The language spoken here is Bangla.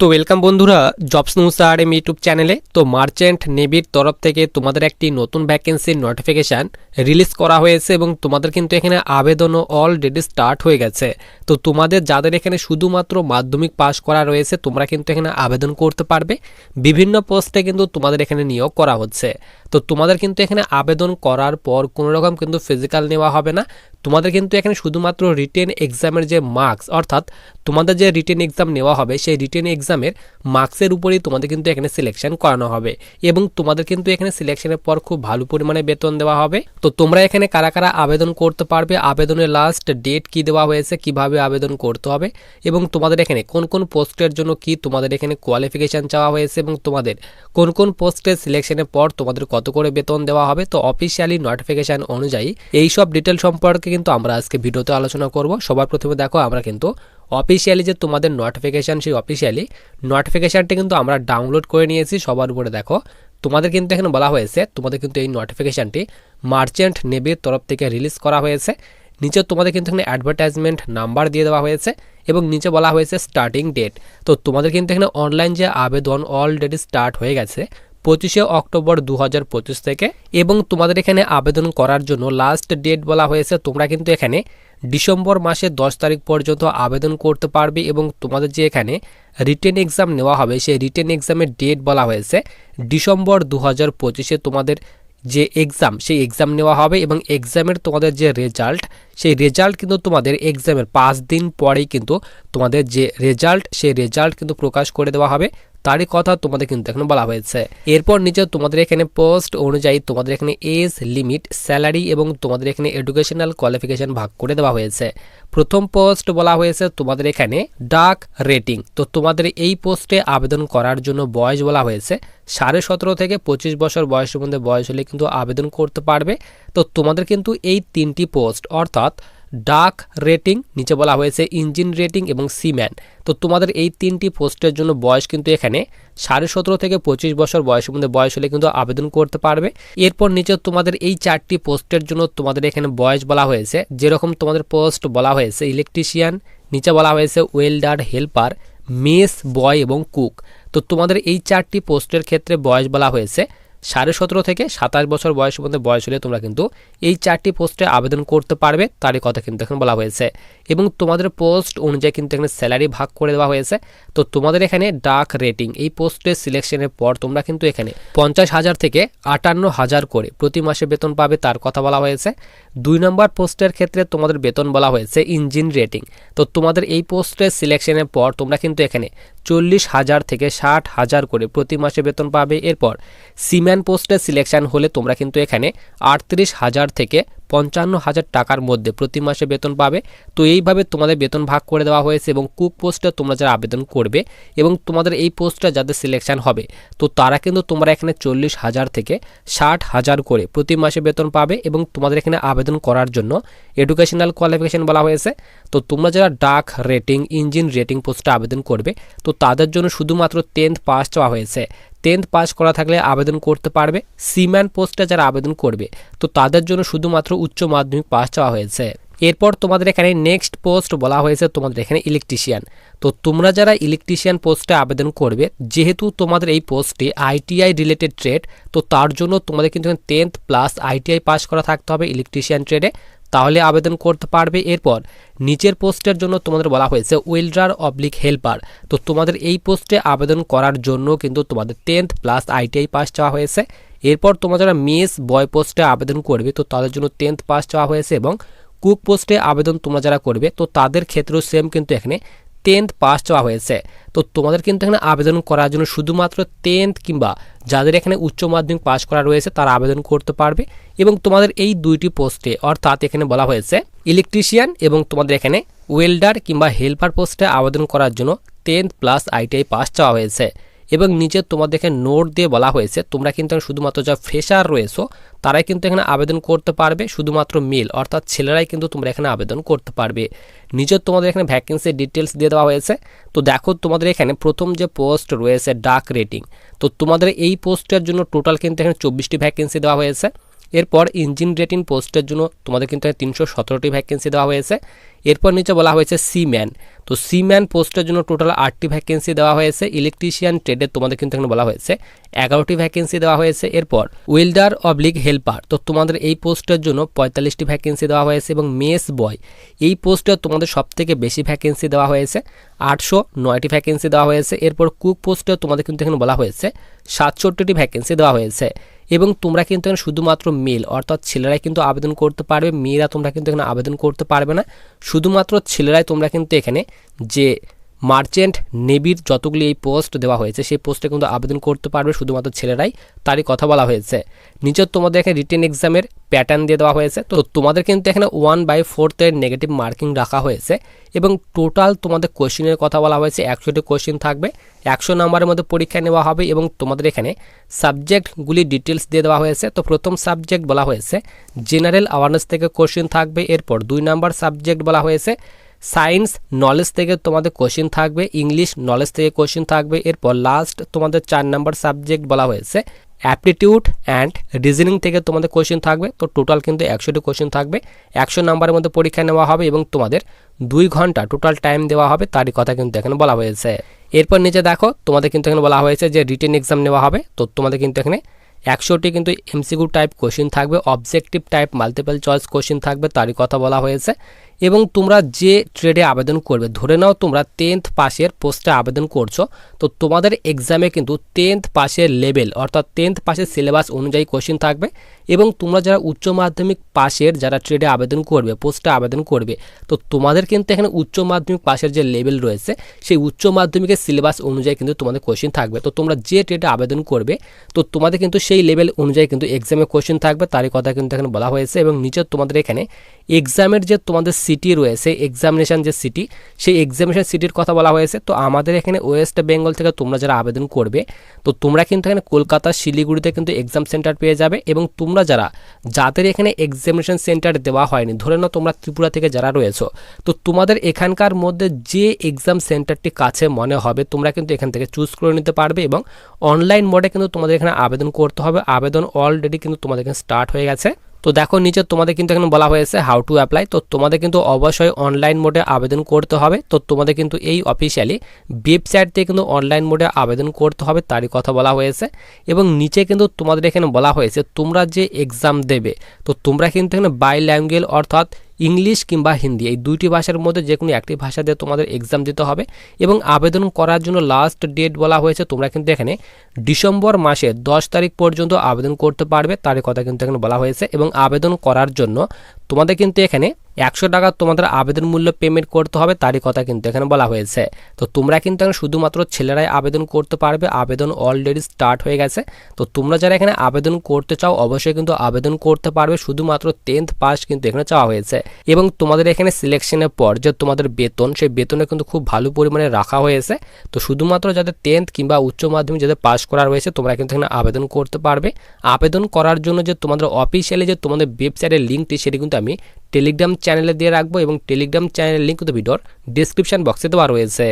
তো ওয়েলকাম বন্ধুরা jobs news R M YouTube চ্যানেলে তো মার্চেন্ট নেভির তরফ থেকে তোমাদের একটি নতুন ভ্যাকেন্সির নোটিফিকেশান রিলিজ করা হয়েছে এবং তোমাদের কিন্তু এখানে আবেদনও অলরেডি স্টার্ট হয়ে গেছে। তো তোমাদের, যাদের এখানে শুধুমাত্র মাধ্যমিক পাস করা রয়েছে, তোমরা কিন্তু এখানে আবেদন করতে পারবে। বিভিন্ন পোস্টে কিন্তু তোমাদের এখানে নিয়োগ করা হচ্ছে। তো তোমাদের কিন্তু এখানে আবেদন করার পর কোনো রকম কিন্তু ফিজিক্যাল নেওয়া হবে না। তোমাদের কিন্তু এখানে শুধুমাত্র রিটেন এক্সামের যে মার্কস অর্থাৎ তোমাদের যে রিটেন এক্সাম নেওয়া হবে, সেই রিটেন এক্সামের মার্কসের উপরেই তোমাদের কিন্তু এখানে সিলেকশন করানো হবে। এবং তোমাদের কিন্তু এখানে সিলেকশনের পর খুব ভালো পরিমাণে বেতন দেওয়া হবে। তো তোমরা এখানে কারা কারা আবেদন করতে পারবে, আবেদনের লাস্ট ডেট কি দেওয়া হয়েছে, কীভাবে আবেদন করতে হবে, এবং তোমাদের এখানে কোন কোন পোস্টের জন্য কি তোমাদের এখানে কোয়ালিফিকেশান চাওয়া হয়েছে, এবং তোমাদের কোন কোন পোস্টের সিলেকশনের পর তোমাদের করে বেতন দেওয়া হবে। তো অফিসিয়ালি নোটিফিকেশান অনুযায়ী এই সব ডিটেল সম্পর্কে কিন্তু আমরা আজকে ভিডিওতে আলোচনা করব। সবার প্রথমে দেখো, আমরা কিন্তু অফিসিয়ালি যে তোমাদের নোটিফিকেশান সেই অফিসিয়ালি নোটিফিকেশানটি কিন্তু আমরা ডাউনলোড করে নিয়েছি। সবার উপরে দেখো, তোমাদের কিন্তু এখানে বলা হয়েছে, তোমাদের কিন্তু এই নোটিফিকেশানটি মার্চেন্ট নেভির তরফ থেকে রিলিজ করা হয়েছে। নিচে তোমাদের কিন্তু এখানে অ্যাডভার্টাইজমেন্ট নাম্বার দিয়ে দেওয়া হয়েছে এবং নিচে বলা হয়েছে স্টার্টিং ডেট তো তোমাদের কিন্তু এখানে অনলাইন যে আবেদন অলরেডি স্টার্ট হয়ে গেছে পঁচিশে অক্টোবর দু হাজার পঁচিশ থেকে এবং তোমাদের এখানে আবেদন করার জন্য লাস্ট ডেট বলা হয়েছে, তোমরা কিন্তু এখানে ডিসেম্বর মাসের দশ তারিখ পর্যন্ত আবেদন করতে পারবে এবং তোমাদের যে এখানে রিটেন এক্সাম নেওয়া হবে, সেই রিটেন এক্সামের ডেট বলা হয়েছে ডিসেম্বর দু হাজার তোমাদের যে এক্সাম সেই এক্সাম নেওয়া হবে এবং এক্সামের তোমাদের যে রেজাল্ট সেই রেজাল্ট কিন্তু তোমাদের এক্সামের পাঁচ দিন পরেই কিন্তু তোমাদের যে রেজাল্ট সেই রেজাল্ট কিন্তু প্রকাশ করে দেওয়া হবে। তারই কথা তোমাদের কিন্তু এখন বলা হয়েছে। এরপর নিচে তোমাদের এখানে পোস্ট অনুযায়ী তোমাদের এখানে এজ লিমিট স্যালারি এবং তোমাদের এখানে এডুকেশনাল কোয়ালিফিকেশন ভাগ করে দেওয়া হয়েছে। প্রথম পোস্ট বলা হয়েছে তোমাদের এখানে ডাক রেটিং তো তোমাদের এই পোস্টে আবেদন করার জন্য বয়স বলা হয়েছে। সাড়ে সতেরো থেকে পঁচিশ বছর বয়সের মধ্যে বয়স হলে কিন্তু আবেদন করতে পারবে। তো তোমাদের কিন্তু এই তিনটি পোস্ট অর্থাৎ ডাক রেটিং নিচে বলা হয়েছে ইঞ্জিন রেটিং এবং সিম্যান তো তোমাদের এই তিনটি পোস্টের জন্য বয়স কিন্তু এখানে সাড়ে সতেরো থেকে পঁচিশ বছর বয়সের মধ্যে বয়স হলে কিন্তু আবেদন করতে পারবে। এরপর নিচে তোমাদের এই চারটি পোস্টের জন্য তোমাদের এখানে বয়স বলা হয়েছে। যেরকম তোমাদের পোস্ট বলা হয়েছে ইলেকট্রিশিয়ান নিচে বলা হয়েছে ওয়েল্ডার হেল্পার মেস বয় এবং কুক তো তোমাদের এই চারটি পোস্টের ক্ষেত্রে বয়স বলা হয়েছে সাড়ে সতেরো থেকে সাতাশ বছর বয়সের পর্যন্ত বয়স হলে তোমরা কিন্তু এই চারটি পোস্টে আবেদন করতে পারবে, তারই কথা কিন্তু এখন বলা হয়েছে। এবং তোমাদের পোস্ট অনুযায়ী কিন্তু এখানে স্যালারি ভাগ করে দেওয়া হয়েছে। তো তোমাদের এখানে ডাক রেটিং, এই পোস্টের সিলেকশনের পর তোমরা কিন্তু এখানে পঞ্চাশ হাজার থেকে আটান্ন হাজার করে প্রতি মাসে বেতন পাবে, তার কথা বলা হয়েছে। দুই নম্বর পোস্টের ক্ষেত্রে তোমাদের বেতন বলা হয়েছে ইঞ্জিন রেটিং। তো তোমাদের এই পোস্টের সিলেকশনের পর তোমরা কিন্তু এখানে চল্লিশ হাজার থেকে ষাট হাজার করে প্রতি মাসে বেতন পাবে। এরপর সিম্যান পোস্টে সিলেকশান হলে তোমরা কিন্তু এখানে আটত্রিশ হাজার থেকে পঞ্চান্ন হাজার টাকার মধ্যে প্রতি মাসে বেতন পাবে। তো এইভাবে তোমাদের বেতন ভাগ করে দেওয়া হয়েছে এবং কুক পোস্টে তোমরা যারা আবেদন করবে এবং তোমাদের এই পোস্টটা যাদের সিলেকশন হবে, তো তারা কিন্তু তোমরা এখানে চল্লিশ হাজার থেকে ষাট হাজার করে প্রতি মাসে বেতন পাবে এবং তোমাদের এখানে আবেদন করার জন্য এডুকেশনাল কোয়ালিফিকেশন বলা হয়েছে। তো তোমরা যারা ডাক রেটিং ইঞ্জিন রেটিং পোস্টে আবেদন করবে, তো তাদের জন্য শুধুমাত্র টেন্থ পাস চাওয়া হয়েছে। টেন্থ পাস করা থাকলে আবেদন করতে পারবে। সিম্যান পোস্টে যারা আবেদন করবে, তো তাদের জন্য শুধুমাত্র উচ্চ মাধ্যমিক পাস চাওয়া হয়েছে। এরপর তোমাদের এখানে নেক্সট পোস্ট বলা হয়েছে তোমাদের এখানে ইলেকট্রিশিয়ান। তো তোমরা যারা ইলেকট্রিশিয়ান পোস্টে আবেদন করবে, যেহেতু তোমাদের এই পোস্টে আইটিআই রিলেটেড ট্রেড, তো তার জন্য তোমাদের কিন্তু টেন্থ প্লাস আইটিআই পাস করা থাকতে হবে ইলেকট্রিশিয়ান ট্রেডে। তাহলে আবেদন করতে পারবে। এরপর নিচের পোস্টের জন্য তোমাদের বলা হয়েছে ওয়েল্ডার অবলিক হেল্পার। তো তোমাদের এই পোস্টে আবেদন করার জন্য কিন্তু তোমাদের টেন্থ প্লাস আইটিআই পাস চাওয়া হয়েছে। এরপর তোমরা যারা মেস বয় পোস্টে আবেদন করবে, তো তাদের জন্য টেন্থ পাস চাওয়া হয়েছে এবং কুক পোস্টে আবেদন তোমরা যারা করবে, তো তাদের ক্ষেত্রেও সেম কিন্তু এখানে টেন্থ পাস চাওয়া হয়েছে। তো তোমাদের কিন্তু এখানে আবেদন করার জন্য শুধুমাত্র টেন্থ কিংবা যাদের এখানে উচ্চ মাধ্যমিক পাস করা রয়েছে, তারা আবেদন করতে পারবে। এবং তোমাদের এই দুইটি পোস্টে অর্থাৎ এখানে বলা হয়েছে ইলেকট্রিশিয়ান এবং তোমাদের এখানে ওয়েল্ডার কিংবা হেল্পার পোস্টে আবেদন করার জন্য টেন্থ প্লাস আইটিআই পাস চাওয়া হয়েছে। এবং নিচে তোমাদেরকে নোট দিয়ে বলা হয়েছে, তোমরা কিন্তু শুধুমাত্র যা ফ্রেশার রয়েছো, তারাই কিন্তু এখানে আবেদন করতে পারবে, শুধুমাত্র মেল, অর্থাৎ ছেলেরাই কিন্তু তোমরা এখানে আবেদন করতে পারবে। নিচে তোমাদের এখানে ভ্যাকেন্সির ডিটেলস দিয়ে দেওয়া হয়েছে। তো দেখো তোমাদের এখানে প্রথম যে পোস্ট রয়েছে ডাক রেটিং তো তোমাদের এই পোস্টের জন্য টোটাল কিন্তু এখানে চব্বিশটি ভ্যাকেন্সি দেওয়া হয়েছে। এরপর ইঞ্জিন রেটিং পোস্টের জন্য তোমাদের কিন্তু তিনশো সতেরোটি ভ্যাকেন্সি দেওয়া হয়েছে। এরপর নিচে বলা হয়েছে সিম্যান। তো সিম্যান পোস্টের জন্য টোটাল আটটি ভ্যাকেন্সি দেওয়া হয়েছে। ইলেকট্রিশিয়ান ট্রেডে তোমাদের কিন্তু এখানে বলা হয়েছে। এগারোটি ভ্যাকেন্সি দেওয়া হয়েছে। এরপর ওয়েল্ডার অবলিক হেল্পার তো তোমাদের এই পোস্টের জন্য পঁয়তাল্লিশটি ভ্যাকেন্সি দেওয়া হয়েছে এবং মেস বয় এই পোস্টে তোমাদের সব থেকে বেশি ভ্যাকেন্সি দেওয়া হয়েছে। আটশো নয়টি ভ্যাকেন্সি দেওয়া হয়েছে। এরপর কুক পোস্টে তোমাদের কিন্তু এখানে বলা হয়েছে। সাতষট্টিটি ভ্যাকেন্সি দেওয়া হয়েছে। এবং তোমরা কিন্তু এখানে শুধুমাত্র মেল, অর্থাৎ ছেলেরাই কিন্তু আবেদন করতে পারবে, মেয়েরা তোমরা কিন্তু এখানে আবেদন করতে পারবে না। শুধুমাত্র ছেলেরাই তোমরা কিন্তু এখানে যে মার্চেন্ট নেভির যতগুলি এই পোস্ট দেওয়া হয়েছে, সেই পোস্টে কিন্তু আবেদন করতে পারবে শুধুমাত্র ছেলেরাই, তারই কথা বলা হয়েছে। নিচে তোমাদের এখানে রিটেন এক্সামের প্যাটার্ন দিয়ে দেওয়া হয়েছে। তো তোমাদের কিন্তু এখানে ওয়ান বাই ফোর্থের নেগেটিভ মার্কিং রাখা হয়েছে এবং টোটাল তোমাদের কোশ্চিনের কথা বলা হয়েছে একশোটি কোশ্চিন থাকবে, একশো নম্বরের মধ্যে পরীক্ষা নেওয়া হবে এবং তোমাদের এখানে সাবজেক্টগুলি ডিটেলস দিয়ে দেওয়া হয়েছে। তো প্রথম সাবজেক্ট বলা হয়েছে জেনারেল অ্যাওয়ারনেস থেকে কোশ্চিন থাকবে, এরপর দুই নাম্বার সাবজেক্ট বলা হয়েছে সায়েন্স নলেজ থেকে তোমাদের কোশ্চিন থাকবে ইংলিশ নলেজ থেকে কোশ্চিন থাকবে, এরপর লাস্ট তোমাদের চার নাম্বার সাবজেক্ট বলা হয়েছে অ্যাপটিটিউড অ্যান্ড রিজনিং থেকে তোমাদের কোশ্চিন থাকবে, তো টোটাল কিন্তু একশোটি কোশ্চিন থাকবে, একশো নাম্বারের মধ্যে পরীক্ষা নেওয়া হবে এবং তোমাদের দুই ঘণ্টা টোটাল টাইম দেওয়া হবে তারই কথা কিন্তু এখানে বলা হয়েছে। এরপর নিচে দেখো, তোমাদের কিন্তু এখানে বলা হয়েছে যে রিটেন এক্সাম নেওয়া হবে, তো তোমাদের কিন্তু এখানে একশোটি কিন্তু এমসিকিউ টাইপ কোশ্চিন থাকবে objective type multiple choice question থাকবে, তারই কথা বলা হয়েছে। এবং তোমরা যে ট্রেডে আবেদন করবে, ধরে নাও তোমরা টেন্থ পাসের পোস্টে আবেদন করছ, তো তোমাদের এক্সামে কিন্তু টেন্থ পাসের লেভেল অর্থাৎ টেন্থ পাসের সিলেবাস অনুযায়ী কোশ্চিন থাকবে এবং তোমরা যারা উচ্চ মাধ্যমিক পাশের যারা ট্রেডে আবেদন করবে পোস্টে আবেদন করবে, তো তোমাদের কিন্তু এখানে উচ্চ মাধ্যমিক পাশের যে লেভেল রয়েছে, সেই উচ্চ মাধ্যমিকের সিলেবাস অনুযায়ী কিন্তু তোমাদের কোশ্চিন থাকবে। তো তোমরা যে ট্রেডে আবেদন করবে, তো তোমাদের কিন্তু সেই লেভেল অনুযায়ী কিন্তু এক্সামে কোশ্চিন থাকবে, তারই কথা কিন্তু এখানে বলা হয়েছে এবং নিচে তোমাদের এখানে এক্সামের যে তোমাদের সিটি রয়েছে এক্সামিনেশন যে সিটি সেই এক্সামিনেশন সিটির কথা বলা হয়েছে। তো আমাদের এখানে ওয়েস্ট বেঙ্গল থেকে তোমরা যারা আবেদন করবে, তো তোমরা কিন্তু এখানে কলকাতা, শিলিগুড়িতে কিন্তু এক্সাম সেন্টার পেয়ে যাবে এবং তোমরা যারা, যাদের এখানে এক্সামিনেশন সেন্টার দেওয়া হয়নি, ধরে নাও তোমরা ত্রিপুরা থেকে যারা রয়েছো, তো তোমাদের এখানকার মধ্যে যে এক্সাম সেন্টারটি কাছে মনে হবে, তোমরা কিন্তু এখান থেকে চুজ করে নিতে পারবে এবং অনলাইন মোডে কিন্তু তোমাদের এখানে আবেদন করতে হবে। আবেদন অলরেডি কিন্তু তোমাদের এখানে স্টার্ট হয়ে গেছে। তো দেখো নিচে তোমাদের কিন্তু এখানে বলা হয়েছে হাউ টু অ্যাপ্লাই তো তোমাদের কিন্তু অবশ্যই অনলাইন মোডে আবেদন করতে হবে। তো তোমাদের কিন্তু এই অফিসিয়ালি ওয়েবসাইট থেকে কিন্তু অনলাইন মোডে আবেদন করতে হবে, তারই কথা বলা হয়েছে। এবং নিচে কিন্তু তোমাদের এখানে বলা হয়েছে তোমরা যে এক্সাম দেবে, তো তোমরা কিন্তু এখানে বাই ল্যাঙ্গুয়েজ অর্থাৎ ইংলিশ কিংবা হিন্দি, এই দুইটি ভাষার মধ্যে যে কোনো একটি ভাষা দিয়ে তোমাদের এক্সাম দিতে হবে এবং আবেদন করার জন্য লাস্ট ডেট বলা হয়েছে, তোমরা কিন্তু এখানে ডিসেম্বর মাসের দশ তারিখ পর্যন্ত আবেদন করতে পারবে তার কথা কিন্তু এখানে বলা হয়েছে এবং আবেদন করার জন্য তোমাদের কিন্তু এখানে একশো টাকা তোমাদের আবেদন মূল্য পেমেন্ট করতে হবে, তারই কথা কিন্তু এখানে বলা হয়েছে। তো তোমরা কিন্তু এখানে শুধুমাত্র ছেলেরাই আবেদন করতে পারবে, আবেদন অলরেডি স্টার্ট হয়ে গেছে। তো তোমরা যারা এখানে আবেদন করতে চাও, অবশ্যই কিন্তু আবেদন করতে পারবে, শুধুমাত্র টেন্থ পাস কিন্তু এখানে চাওয়া হয়েছে। এবং তোমাদের এখানে সিলেকশনের পর যে তোমাদের বেতন, সেই বেতনে কিন্তু খুব ভালো পরিমাণে রাখা হয়েছে। তো শুধুমাত্র যাদের টেন্থ কিংবা উচ্চ মাধ্যমিক যাদের পাস করা রয়েছে তোমরা কিন্তু এখানে আবেদন করতে পারবে। আবেদন করার জন্য যে তোমাদের অফিসিয়ালি যে তোমাদের ওয়েবসাইটের লিঙ্কটি সেটি কিন্তু আমি টেলিগ্রাম চ্যানেলে দিয়ে রাখব এবং টেলিগ্রাম চ্যানেলের লিঙ্ক তো ভিডিওর ডিসক্রিপশন বক্সে দেওয়া রয়েছে।